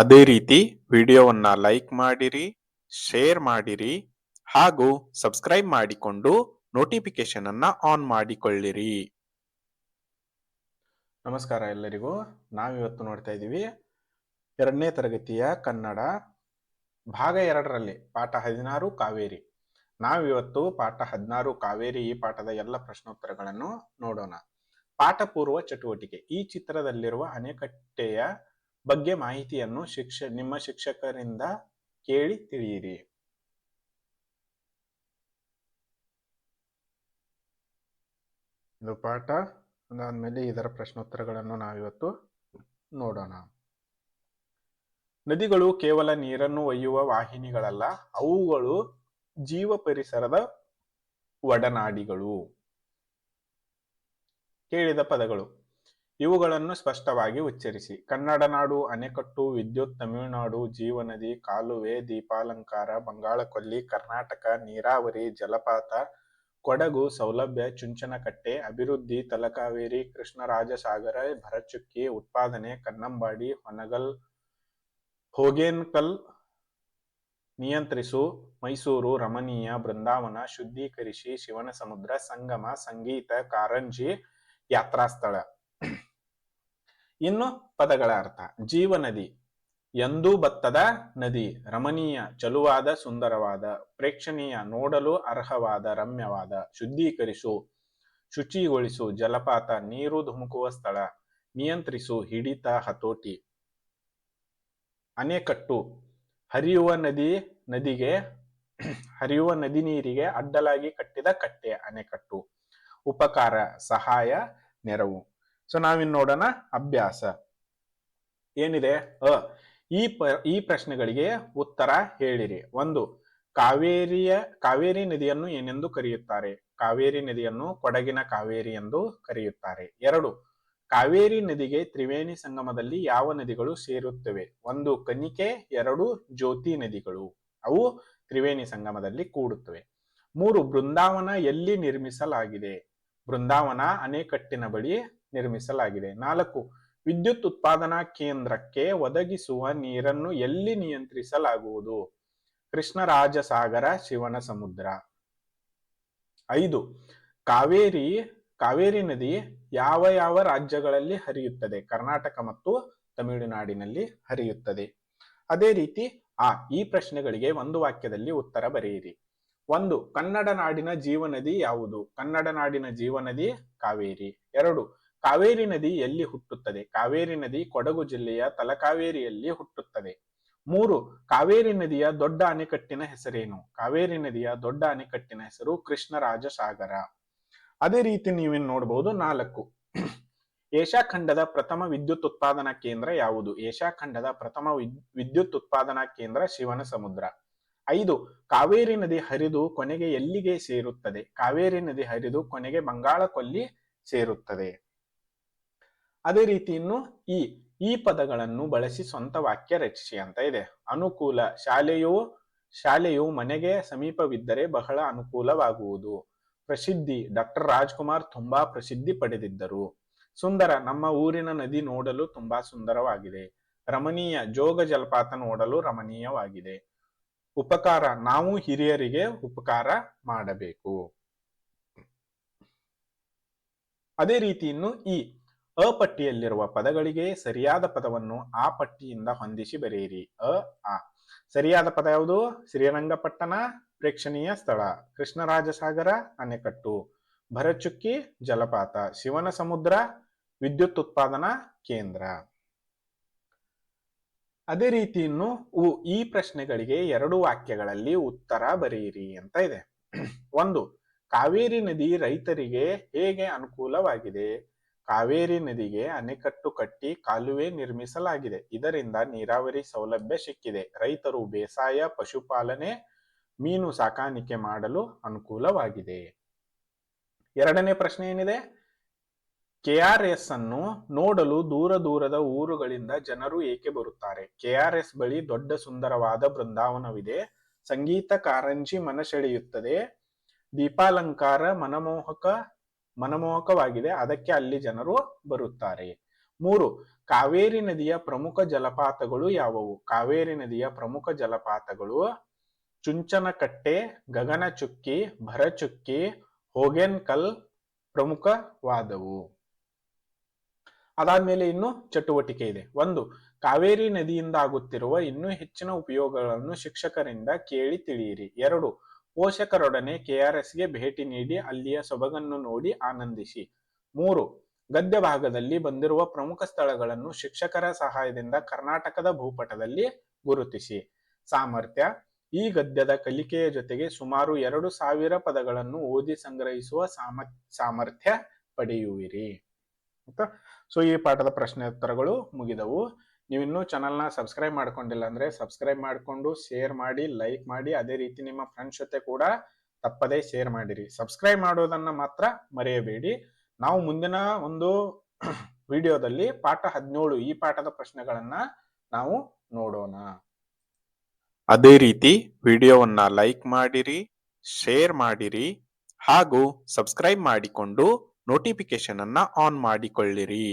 ಅದೇ ರೀತಿ ವಿಡಿಯೋವನ್ನ ಲೈಕ್ ಮಾಡಿರಿ, ಶೇರ್ ಮಾಡಿರಿ ಹಾಗೂ ಸಬ್ಸ್ಕ್ರೈಬ್ ಮಾಡಿಕೊಂಡು ನೋಟಿಫಿಕೇಶನ್ ಅನ್ನ ಆನ್ ಮಾಡಿಕೊಳ್ಳಿರಿ. ನಮಸ್ಕಾರ ಎಲ್ಲರಿಗೂ. ನಾವಿವತ್ತು ನೋಡ್ತಾ ಇದ್ದೀವಿ ಎರಡನೇ ತರಗತಿಯ ಕನ್ನಡ ಭಾಗ ಎರಡರಲ್ಲಿ ಪಾಠ ಹದಿನಾರು ಕಾವೇರಿ. ನಾವಿವತ್ತು ಪಾಠ ಹದಿನಾರು ಕಾವೇರಿ ಈ ಪಾಠದ ಎಲ್ಲ ಪ್ರಶ್ನೋತ್ತರಗಳನ್ನು ನೋಡೋಣ. ಪಾಠ ಪೂರ್ವ ಚಟುವಟಿಕೆ. ಈ ಚಿತ್ರದಲ್ಲಿರುವ ಅಣೆಕಟ್ಟೆಯ ಬಗ್ಗೆ ಮಾಹಿತಿಯನ್ನು ಶಿಕ್ಷ, ನಿಮ್ಮ ಶಿಕ್ಷಕರಿಂದ ಕೇಳಿ ತಿಳಿಯಿರಿ. ಇದು ಪಾಠ. ಅದಾದ್ಮೇಲೆ ಇದರ ಪ್ರಶ್ನೋತ್ತರಗಳನ್ನು ನಾವಿವತ್ತು ನೋಡೋಣ. ನದಿಗಳು ಕೇವಲ ನೀರನ್ನು ಒಯ್ಯುವ ವಾಹಿನಿಗಳಲ್ಲ, ಅವುಗಳು ಜೀವ ಪರಿಸರದ ಒಡನಾಡಿಗಳು. ಕೇಳಿದ ಪದಗಳು. ಇವುಗಳನ್ನು ಸ್ಪಷ್ಟವಾಗಿ ಉಚ್ಚರಿಸಿ. ಕನ್ನಡ ನಾಡು, ಅಣೆಕಟ್ಟು, ವಿದ್ಯುತ್, ತಮಿಳುನಾಡು, ಜೀವನದಿ, ಕಾಲುವೆ, ದೀಪಾಲಂಕಾರ, ಬಂಗಾಳಕೊಲ್ಲಿ, ಕರ್ನಾಟಕ, ನೀರಾವರಿ, ಜಲಪಾತ, ಕೊಡಗು, ಸೌಲಭ್ಯ, ಚುಂಚನಕಟ್ಟೆ, ಅಭಿವೃದ್ಧಿ, ತಲಕಾವೇರಿ, ಕೃಷ್ಣರಾಜಸಾಗರ, ಭರಚುಕ್ಕಿ, ಉತ್ಪಾದನೆ, ಕನ್ನಂಬಾಡಿ, ಹೊನಗಲ್, ಹೋಗೇನ್ಕಲ್, ನಿಯಂತ್ರಿಸು, ಮೈಸೂರು, ರಮಣೀಯ, ಬೃಂದಾವನ, ಶುದ್ಧೀಕರಿಸಿ ಶಿವನ ಸಮುದ್ರ ಸಂಗಮ, ಸಂಗೀತ, ಕಾರಂಜಿ, ಯಾತ್ರಾಸ್ಥಳ. ಇನ್ನು ಪದಗಳ ಅರ್ಥ. ಜೀವನದಿ. ಎಂದೂ ಬತ್ತದ ನದಿ. ರಮಣೀಯ, ಚಲುವಾದ, ಸುಂದರವಾದ, ಪ್ರೇಕ್ಷಣೀಯ, ನೋಡಲು ಅರ್ಹವಾದ, ರಮ್ಯವಾದ, ಶುದ್ಧೀಕರಿಸು, ಶುಚಿಗೊಳಿಸು, ಜಲಪಾತ, ನೀರು ಧುಮುಕುವ ಸ್ಥಳ, ನಿಯಂತ್ರಿಸು, ಹಿಡಿತ, ಹತೋಟಿ. ಅಣೆಕಟ್ಟು. ಹರಿಯುವ ನದಿ, ನದಿಗೆ, ಹರಿಯುವ ನದಿ ನೀರಿಗೆ ಅಡ್ಡಲಾಗಿ ಕಟ್ಟಿದ ಕಟ್ಟೆ ಅಣೆಕಟ್ಟು. ಉಪಕಾರ, ಸಹಾಯ, ನೆರವು. ಸೊ ನಾವಿನ್ ನೋಡೋಣ ಅಭ್ಯಾಸ. ಏನಿದೆ? ಅ, ಈ ಪ, ಈ ಪ್ರಶ್ನೆಗಳಿಗೆ ಉತ್ತರ ಹೇಳಿರಿ. ಒಂದು, ಕಾವೇರಿಯ, ಕಾವೇರಿ ನದಿಯನ್ನು ಏನೆಂದು ಕರೆಯುತ್ತಾರೆ? ಕಾವೇರಿ ನದಿಯನ್ನು ಕೊಡಗಿನ ಕಾವೇರಿ ಎಂದು ಕರೆಯುತ್ತಾರೆ. ಎರಡು, ಕಾವೇರಿ ನದಿಗೆ ತ್ರಿವೇಣಿ ಸಂಗಮದಲ್ಲಿ ಯಾವ ನದಿಗಳು ಸೇರುತ್ತವೆ? ಒಂದು, ಕನಿಕೆ, ಎರಡು, ಜ್ಯೋತಿ ನದಿಗಳು. ಅವು ತ್ರಿವೇಣಿ ಸಂಗಮದಲ್ಲಿ ಕೂಡುತ್ತವೆ. ಮೂರು, ಬೃಂದಾವನ ಎಲ್ಲಿ ನಿರ್ಮಿಸಲಾಗಿದೆ? ಬೃಂದಾವನ ಅಣೆಕಟ್ಟಿನ ಬಳಿ ನಿರ್ಮಿಸಲಾಗಿದೆ. ನಾಲ್ಕು, ವಿದ್ಯುತ್ ಉತ್ಪಾದನಾ ಕೇಂದ್ರಕ್ಕೆ ಒದಗಿಸುವ ನೀರನ್ನು ಎಲ್ಲಿ ನಿಯಂತ್ರಿಸಲಾಗುವುದು? ಕೃಷ್ಣರಾಜಸಾಗರ ಶಿವನ ಸಮುದ್ರ ಐದು, ಕಾವೇರಿ ಕಾವೇರಿ ನದಿ ಯಾವ ಯಾವ ರಾಜ್ಯಗಳಲ್ಲಿ ಹರಿಯುತ್ತದೆ? ಕರ್ನಾಟಕ ಮತ್ತು ತಮಿಳುನಾಡಿನಲ್ಲಿ ಹರಿಯುತ್ತದೆ. ಅದೇ ರೀತಿ, ಆ, ಈ ಪ್ರಶ್ನೆಗಳಿಗೆ ಒಂದು ವಾಕ್ಯದಲ್ಲಿ ಉತ್ತರ ಬರೆಯಿರಿ. ಒಂದು, ಕನ್ನಡ ನಾಡಿನ ಜೀವನದಿ ಯಾವುದು? ಕನ್ನಡ ನಾಡಿನ ಜೀವನದಿ ಕಾವೇರಿ. ಎರಡು ಕಾವೇರಿ ನದಿ ಎಲ್ಲಿ ಹುಟ್ಟುತ್ತದೆ? ಕಾವೇರಿ ನದಿ ಕೊಡಗು ಜಿಲ್ಲೆಯ ತಲಕಾವೇರಿಯಲ್ಲಿ ಹುಟ್ಟುತ್ತದೆ. ಮೂರು, ಕಾವೇರಿ ನದಿಯ ದೊಡ್ಡ ಅಣೆಕಟ್ಟಿನ ಹೆಸರೇನು? ಕಾವೇರಿ ನದಿಯ ದೊಡ್ಡ ಅಣೆಕಟ್ಟಿನ ಹೆಸರು ಕೃಷ್ಣರಾಜ ಸಾಗರ ಅದೇ ರೀತಿ ನೀವೇನ್ ನೋಡಬಹುದು ನಾಲ್ಕು ಏಷ್ಯಾ ಖಂಡದ ಪ್ರಥಮ ವಿದ್ಯುತ್ ಉತ್ಪಾದನಾ ಕೇಂದ್ರ ಯಾವುದು? ಏಷ್ಯಾ ಖಂಡದ ಪ್ರಥಮ ವಿದ್ಯುತ್ ಉತ್ಪಾದನಾ ಕೇಂದ್ರ ಶಿವನ ಸಮುದ್ರ. ಐದು, ಕಾವೇರಿ ನದಿ ಹರಿದು ಕೊನೆಗೆ ಎಲ್ಲಿಗೆ ಸೇರುತ್ತದೆ? ಕಾವೇರಿ ನದಿ ಹರಿದು ಕೊನೆಗೆ ಬಂಗಾಳ ಕೊಲ್ಲಿ ಸೇರುತ್ತದೆ. ಅದೇ ರೀತಿ ಇನ್ನು ಈ ಈ ಪದಗಳನ್ನು ಬಳಸಿ ಸ್ವಂತ ವಾಕ್ಯ ರಚಿಸಿ ಅಂತ ಇದೆ. ಅನುಕೂಲ ಶಾಲೆಯು ಶಾಲೆಯು ಮನೆಗೆ ಸಮೀಪವಿದ್ದರೆ ಬಹಳ ಅನುಕೂಲವಾಗುವುದು. ಪ್ರಸಿದ್ಧಿ, ಡಾಕ್ಟರ್ ರಾಜ್ಕುಮಾರ್ ತುಂಬಾ ಪ್ರಸಿದ್ಧಿ ಪಡೆದಿದ್ದರು. ಸುಂದರ, ನಮ್ಮ ಊರಿನ ನದಿ ನೋಡಲು ತುಂಬಾ ಸುಂದರವಾಗಿದೆ. ರಮಣೀಯ, ಜೋಗ ಜಲಪಾತ ನೋಡಲು ರಮಣೀಯವಾಗಿದೆ. ಉಪಕಾರ, ನಾವು ಹಿರಿಯರಿಗೆ ಉಪಕಾರ ಮಾಡಬೇಕು. ಅದೇ ರೀತಿ ಇನ್ನು ಈ ಅ ಪಟ್ಟಿಯಲ್ಲಿರುವ ಪದಗಳಿಗೆ ಸರಿಯಾದ ಪದವನ್ನು ಆ ಪಟ್ಟಿಯಿಂದ ಹೊಂದಿಸಿ ಬರೆಯಿರಿ. ಅ, ಆ. ಸರಿಯಾದ ಪದ ಯಾವುದು? ಶ್ರೀರಂಗಪಟ್ಟಣ, ಪ್ರೇಕ್ಷಣೀಯ ಸ್ಥಳ. ಕೃಷ್ಣರಾಜಸಾಗರ, ಅಣೆಕಟ್ಟು. ಭರಚುಕ್ಕಿ ಜಲಪಾತ. ಶಿವನ ಸಮುದ್ರ, ವಿದ್ಯುತ್ ಉತ್ಪಾದನಾ ಕೇಂದ್ರ. ಅದೇ ರೀತಿ ಇನ್ನು ಈ ಪ್ರಶ್ನೆಗಳಿಗೆ ಎರಡು ವಾಕ್ಯಗಳಲ್ಲಿ ಉತ್ತರ ಬರೆಯಿರಿ ಅಂತ ಇದೆ. ಒಂದು, ಕಾವೇರಿ ನದಿ ರೈತರಿಗೆ ಹೇಗೆ ಅನುಕೂಲವಾಗಿದೆ? ಕಾವೇರಿ ನದಿಗೆ ಅಣೆಕಟ್ಟು ಕಟ್ಟಿ ಕಾಲುವೆ ನಿರ್ಮಿಸಲಾಗಿದೆ. ಇದರಿಂದ ನೀರಾವರಿ ಸೌಲಭ್ಯ ಸಿಕ್ಕಿದೆ. ರೈತರು ಬೇಸಾಯ, ಪಶುಪಾಲನೆ, ಮೀನು ಸಾಕಾಣಿಕೆ ಮಾಡಲು ಅನುಕೂಲವಾಗಿದೆ. ಎರಡನೇ ಪ್ರಶ್ನೆ ಏನಿದೆ? ಕೆಆರ್ಎಸ್ ಅನ್ನು ನೋಡಲು ದೂರ ದೂರದ ಊರುಗಳಿಂದ ಜನರು ಏಕೆ ಬರುತ್ತಾರೆ? ಕೆಆರ್ಎಸ್ ಬಳಿ ದೊಡ್ಡ ಸುಂದರವಾದ ಬೃಂದಾವನವಿದೆ. ಸಂಗೀತ ಕಾರಂಜಿ ಮನಸೆಳೆಯುತ್ತದೆ. ದೀಪಾಲಂಕಾರ, ಮನಮೋಹಕ ಮನಮೋಹಕವಾಗಿದೆ. ಅದಕ್ಕೆ ಅಲ್ಲಿ ಜನರು ಬರುತ್ತಾರೆ. ಮೂರು, ಕಾವೇರಿ ನದಿಯ ಪ್ರಮುಖ ಜಲಪಾತಗಳು ಯಾವುವು? ಕಾವೇರಿ ನದಿಯ ಪ್ರಮುಖ ಜಲಪಾತಗಳು ಚುಂಚನಕಟ್ಟೆ, ಗಗನಚುಕ್ಕಿ, ಭರಚುಕ್ಕಿ, ಹೋಗೆನ್ಕಲ್ ಪ್ರಮುಖವಾದವು. ಅದಾದ್ಮೇಲೆ ಇನ್ನು ಚಟುವಟಿಕೆ ಇದೆ. ಒಂದು, ಕಾವೇರಿ ನದಿಯಿಂದ ಆಗುತ್ತಿರುವ ಇನ್ನೂ ಹೆಚ್ಚಿನ ಉಪಯೋಗಗಳನ್ನು ಶಿಕ್ಷಕರಿಂದ ಕೇಳಿ ತಿಳಿಯಿರಿ. ಎರಡು ಪೋಷಕರೊಡನೆ ಕೆಆರ್ಎಸ್ಗೆ ಭೇಟಿ ನೀಡಿ ಅಲ್ಲಿಯ ಸೊಬಗನ್ನು ನೋಡಿ ಆನಂದಿಸಿ. ಮೂರು, ಗದ್ಯ ಭಾಗದಲ್ಲಿ ಬಂದಿರುವ ಪ್ರಮುಖ ಸ್ಥಳಗಳನ್ನು ಶಿಕ್ಷಕರ ಸಹಾಯದಿಂದ ಕರ್ನಾಟಕದ ಭೂಪಟದಲ್ಲಿ ಗುರುತಿಸಿ. ಸಾಮರ್ಥ್ಯ, ಈ ಗದ್ಯದ ಕಲಿಕೆಯ ಜೊತೆಗೆ ಸುಮಾರು ಎರಡು ಸಾವಿರ ಪದಗಳನ್ನು ಓದಿ ಸಂಗ್ರಹಿಸುವ ಸಾಮ, ಸಾಮರ್ಥ್ಯ ಪಡೆಯುವಿರಿ. ಸೊ ಈ ಪಾಠದ ಪ್ರಶ್ನೆ ಉತ್ತರಗಳು ಮುಗಿದವು ನೀವಿನ್ನೂ ಚಾನಲ್ನ ಸಬ್ಸ್ಕ್ರೈಬ್ ಮಾಡ್ಕೊಂಡಿಲ್ಲ ಅಂದ್ರೆ ಸಬ್ಸ್ಕ್ರೈಬ್ ಮಾಡಿಕೊಂಡು ಶೇರ್ ಮಾಡಿ ಲೈಕ್ ಮಾಡಿ, ಅದೇ ರೀತಿ ನಿಮ್ಮ ಫ್ರೆಂಡ್ಸ್ ಜೊತೆ ಕೂಡ ತಪ್ಪದೇ ಶೇರ್ ಮಾಡಿರಿ. ಸಬ್ಸ್ಕ್ರೈಬ್ ಮಾಡೋದನ್ನ ಮಾತ್ರ ಮರೆಯಬೇಡಿ. ನಾವು ಮುಂದಿನ ಒಂದು ವಿಡಿಯೋದಲ್ಲಿ ಪಾಠ ಹದಿನೇಳು ಈ ಪಾಠದ ಪ್ರಶ್ನೆಗಳನ್ನ ನಾವು ನೋಡೋಣ. ಅದೇ ರೀತಿ ವಿಡಿಯೋವನ್ನ ಲೈಕ್ ಮಾಡಿರಿ ಶೇರ್ ಮಾಡಿರಿ, ಹಾಗೂ ಸಬ್ಸ್ಕ್ರೈಬ್ ಮಾಡಿಕೊಂಡು ನೋಟಿಫಿಕೇಶನ್ ಅನ್ನ ಆನ್ ಮಾಡಿಕೊಳ್ಳಿರಿ.